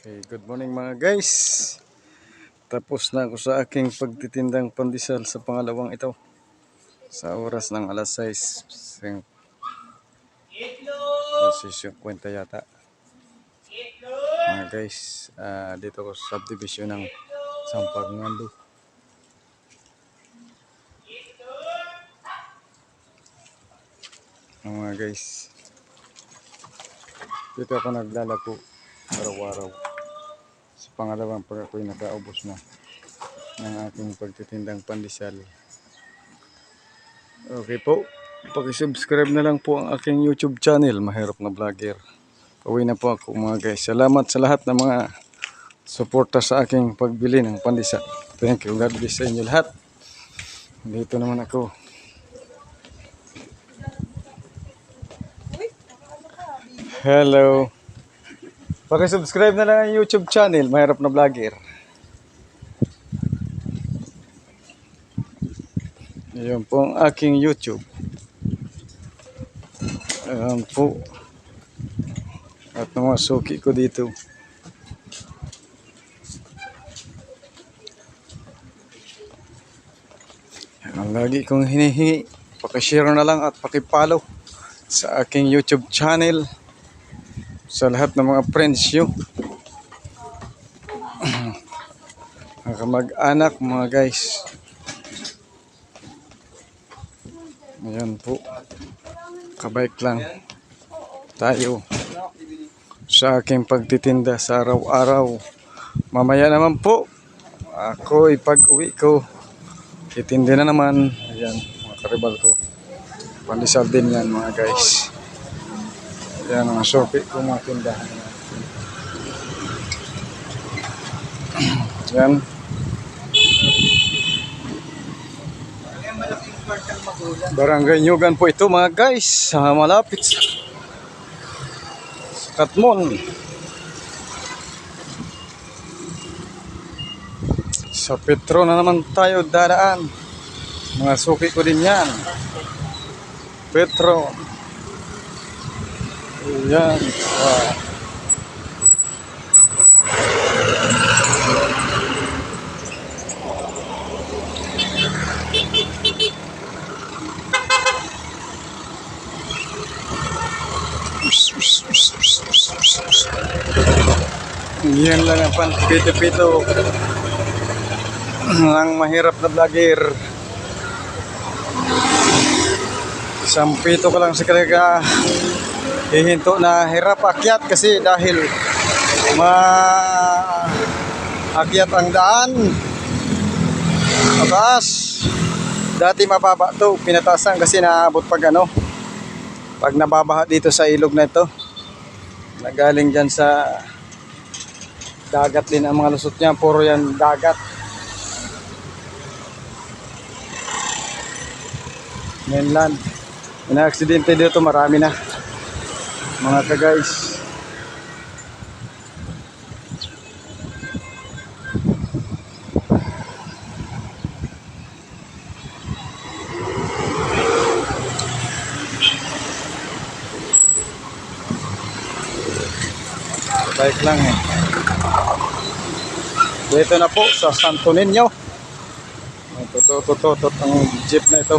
Okay, good morning mga guys. Tapos na ako sa aking pagtitindang pandesal sa pangalawang ito. Sa oras ng alas 6. Sing- Posisyon kwenta yata. Mga guys, ah, dito ko sa subdivision ng Sampag. Mga guys, dito ako naglalako araw-araw sa pangalawang pag ako'y nakaubos na ng aking pagtitindang pandesal. Okay po, pakisubscribe na lang po ang aking YouTube channel, Mahirap na Vlogger. Uwi na po ako mga guys. Salamat sa lahat ng mga suporta sa aking pagbili ng pandesal. Thank you. God bless sa inyo lahat. Dito naman ako. Hello. Pakisubscribe na lang ang YouTube channel, Mahirap na Vlogger. Ayan po ang aking YouTube. Ayan po. At mga suki ko dito. Ang lagi kong hinihingi, pakishare na lang at pakipollow sa aking YouTube channel sa lahat ng mga friends nyo. kamag-anak mga guys. Ayan po. Kabike lang tayo sa aking pagtitinda sa araw-araw. Mamaya naman po, ako ipag uwi ko, titindi na naman. Ayan, mga karibal ko. Pandesal din yan mga guys. Yan ang sopi ko mga tindahan. Yan. Barangay Nyugan po ito mga guys. Sa malapit sa Katmon. Sa Petro na naman tayo dadaan. Mga suki ko din yan. Petro. Yan. Wow. Yan lang ang pito-pito ng mahirap na vlogger. Isang pito ko lang sa kalaga hihinto na hirap akyat kasi dahil ma akyat ang daan. Mataas dati mababa to pinatasan kasi naabot pag ano pag nababaha dito sa ilog na ito. Nagaling dyan sa dagat din ang mga lusot niya puro yan dagat. Mainland. May aksidente dito marami na mga ka guys. Bike lang eh. Dito na po sa Santo Niño. Tututututot ang jeep na ito.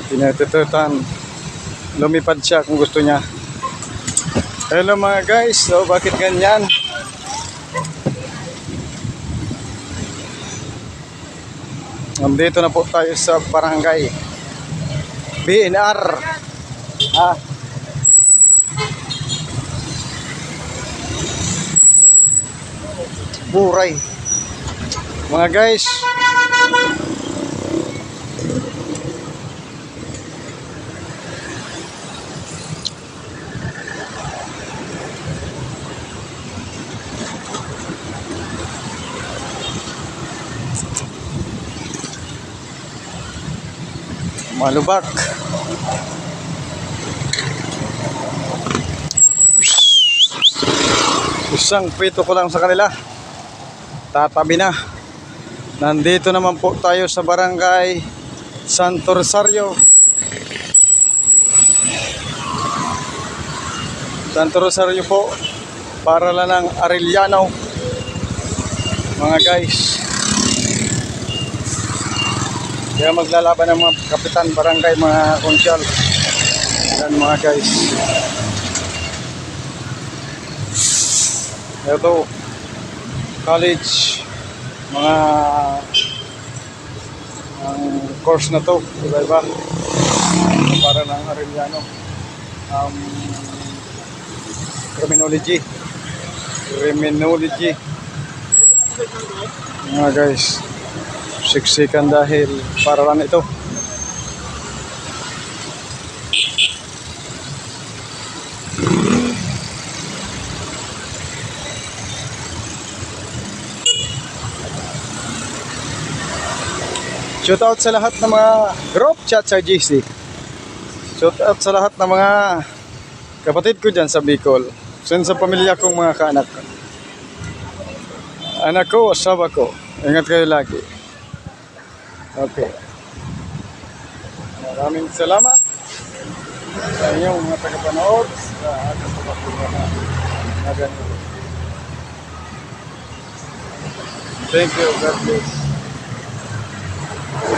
Itinatututan lumipad siya kung gusto niya. Hello mga guys. So bakit ganyan? Nandito na po tayo sa barangay BNR ah. Buray. Mga guys malubak isang pito ko lang sa kanila tatabi na nandito naman po tayo sa barangay Santo Rosario Santo Rosario po para lang ng Arellano. Mga guys. Kaya maglalaban ng mga kapitan, barangay, mga konsyal. Yan mga guys. Ito, college, mga ang course na to, iba-iba. Para ng Arellano. Um, criminology. Criminology. Mga guys, siksikan dahil para lang ito. Shoutout sa lahat ng mga group chat sa GC. Shoutout sa lahat ng mga kapatid ko dyan sa Bicol. Sen sa pamilya kong mga kaanak. Anak ko, asawa ko. Ingat kayo lagi. Okay. Maraming salamat sa inyong mga tagapanood sa ating pagkakulala na ganito. Thank you. God bless.